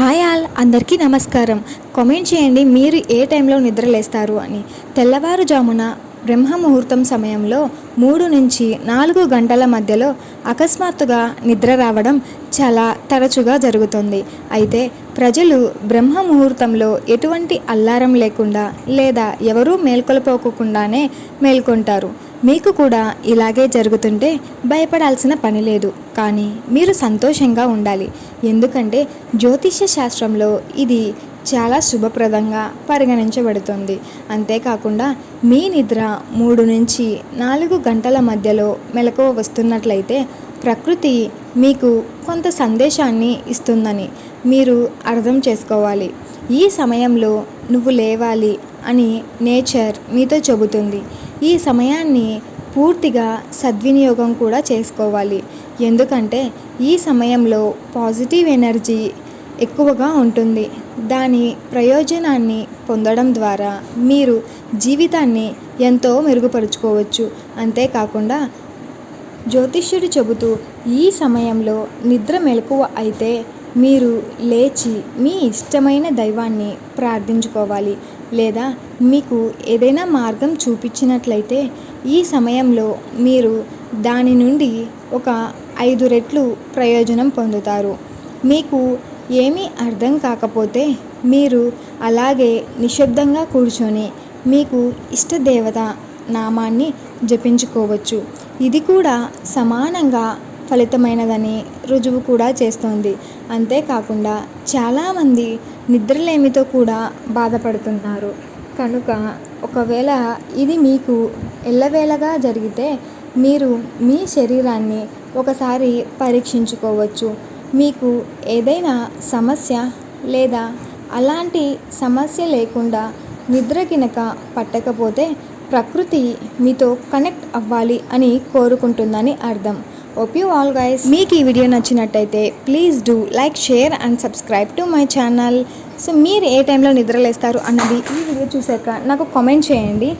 Hi all అందరికీ నమస్కారం. Comment చేయండి మీరు ఏ టైంలో నిద్రలేస్తారు అని. తెల్లవారుజామున బ్రహ్మ ముహూర్తం సమయంలో మూడు నుంచి నాలుగు గంటల మధ్యలో అకస్మాత్తుగా నిద్ర రావడం చాలా తరచుగా జరుగుతుంది. అయితే ప్రజలు బ్రహ్మ ముహూర్తంలో ఎటువంటి అల్లారం లేకుండా లేదా ఎవరూ మేల్కొల్పోకుండానే మేల్కొంటారు. మీకు కూడా ఇలాగే జరుగుతుంటే భయపడాల్సిన పని లేదు. కానీ మీరు సంతోషంగా ఉండాలి. ఎందుకంటే జ్యోతిష్య శాస్త్రంలో ఇది చాలా శుభప్రదంగా పరిగణించబడుతుంది. అంతేకాకుండా మీ నిద్ర మూడు నుంచి నాలుగు గంటల మధ్యలో మెలకువ వస్తున్నట్లయితే ప్రకృతి మీకు కొంత సందేశాన్ని ఇస్తుందని మీరు అర్థం చేసుకోవాలి. ఈ సమయంలో నువ్వు లేవాలి అని నేచర్ మీతో చెబుతుంది. ఈ సమయాన్ని పూర్తిగా సద్వినియోగం కూడా చేసుకోవాలి. ఎందుకంటే ఈ సమయంలో పాజిటివ్ ఎనర్జీ ఎక్కువగా ఉంటుంది. దాని ప్రయోజనాన్ని పొందడం ద్వారా మీరు జీవితాన్ని ఎంతో మెరుగుపరుచుకోవచ్చు. అంతేకాకుండా జ్యోతిష్యుడు చెబుతూ ఈ సమయంలో నిద్ర మెలకువ అయితే మీరు లేచి మీ ఇష్టమైన దైవాన్ని ప్రార్థించుకోవాలి. లేదా మీకు ఏదైనా మార్గం చూపించినట్లయితే ఈ సమయంలో మీరు దాని నుండి ఒక ఐదు రెట్లు ప్రయోజనం పొందుతారు. మీకు ఏమీ అర్థం కాకపోతే మీరు అలాగే నిశ్శబ్దంగా కూర్చొని మీకు ఇష్టదేవత నామాన్ని జపించుకోవచ్చు. ఇది కూడా సమానంగా ఫలితమైనదని రుజువు కూడా చేస్తోంది. అంతేకాకుండా చాలామంది నిద్రలేమితో కూడా బాధపడుతున్నారు. కనుక ఒకవేళ ఇది మీకు ఎల్లవేళగా జరిగితే మీరు మీ శరీరాన్ని ఒకసారి పరీక్షించుకోవచ్చు. మీకు ఏదైనా సమస్య లేదా అలాంటి సమస్య లేకుండా నిద్ర కినక పట్టకపోతే ప్రకృతి మీతో కనెక్ట్ అవ్వాలి అని కోరుకుంటుందని అర్థం. ఓప్ యూ ఆల్ గైస్ మీకు ఈ వీడియో నచ్చినట్టయితే please do like share and subscribe to my channel so మీరు ఏ టైంలో నిద్రలేస్తారు అన్నది ఈ వీడియో చూసాక నాకు కామెంట్ చేయండి.